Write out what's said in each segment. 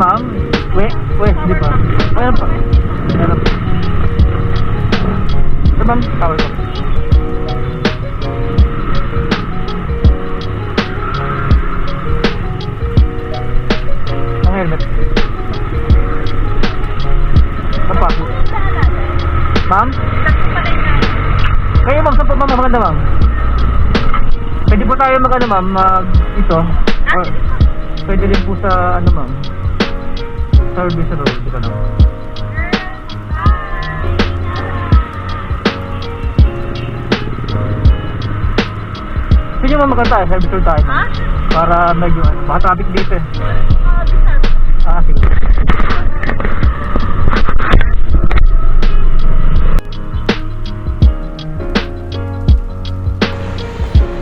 ma'am? We, west, di ba? Meron pa. Meron pa. Ito ma'am, tawag ko. Ang helmet. Ito pa. Ma'am? Kayo ma'am, saan po ma'am maganda ma'am? Pwede po tayo mag ano ma'am, mag ito. Or, pwede rin po sa ano ma'am. Service road, ito lang. Sige tayo, service road tayo. Ha? Para medyo, baka traffic dito eh. Ah, sige.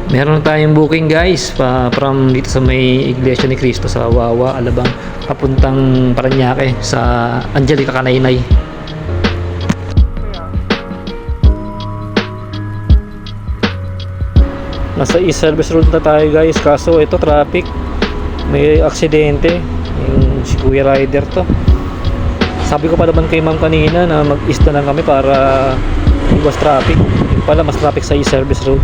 Meron tayong booking guys pa from dito sa may Iglesia ni Cristo sa Wawa, Alabang papuntang Paranaque sa Angelica Canaynay. Nasa East Service Road na tayo guys kaso ito traffic. May aksidente. Yung si Kuya Rider to. Sabi ko pa naman kay ma'am kanina na mag-east na lang kami para iwas traffic. Yung pala mas traffic sa East Service Road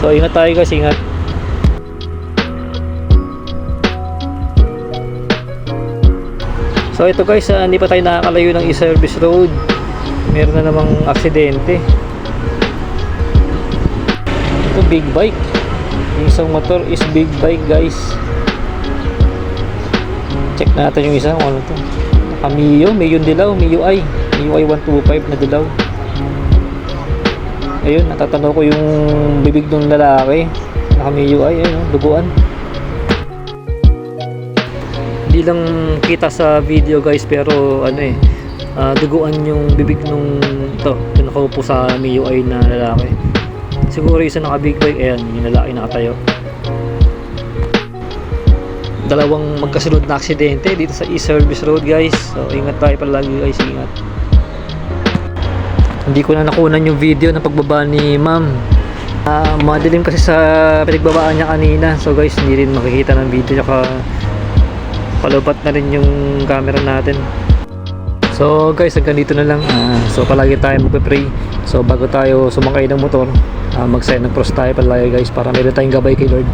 So ingat tayo guys, ingat. So ito guys, ah, hindi pa tayo nakakalayo ng e-service road. Meron na namang aksidente. Ito big bike. Yung isang motor is big bike guys. Check natin yung isa kung ano to. Naka Mio, Mio Dilaw, Mio I. Mio I 125 na dilaw. Ayun, natatanaw ko yung bibig ng lalaki. Naka Mio I, ayun, oh, duguan. Hindi lang kita sa video guys pero ano eh ah, duguan yung bibig nung to, yung nakaupo sa MIUI na lalaki. Siguro isa naka big bike, ayan, yung lalaki nakatayo. Dalawang magkasunod na aksidente dito sa e-service road guys. So ingat tayo palagi guys, ingat. Hindi ko na nakunan yung video ng pagbaba ni ma'am. Ah, madilim kasi sa pinagbabaan niya kanina. So guys, hindi rin makikita ng video tsaka palupat na rin yung camera natin. So guys, hanggang dito na lang. Ah, so palagi tayo magpe-pray. So bago tayo sumakay ng motor, ah, mag-sign ng cross tayo palagi guys para meron tayong gabay kay Lord.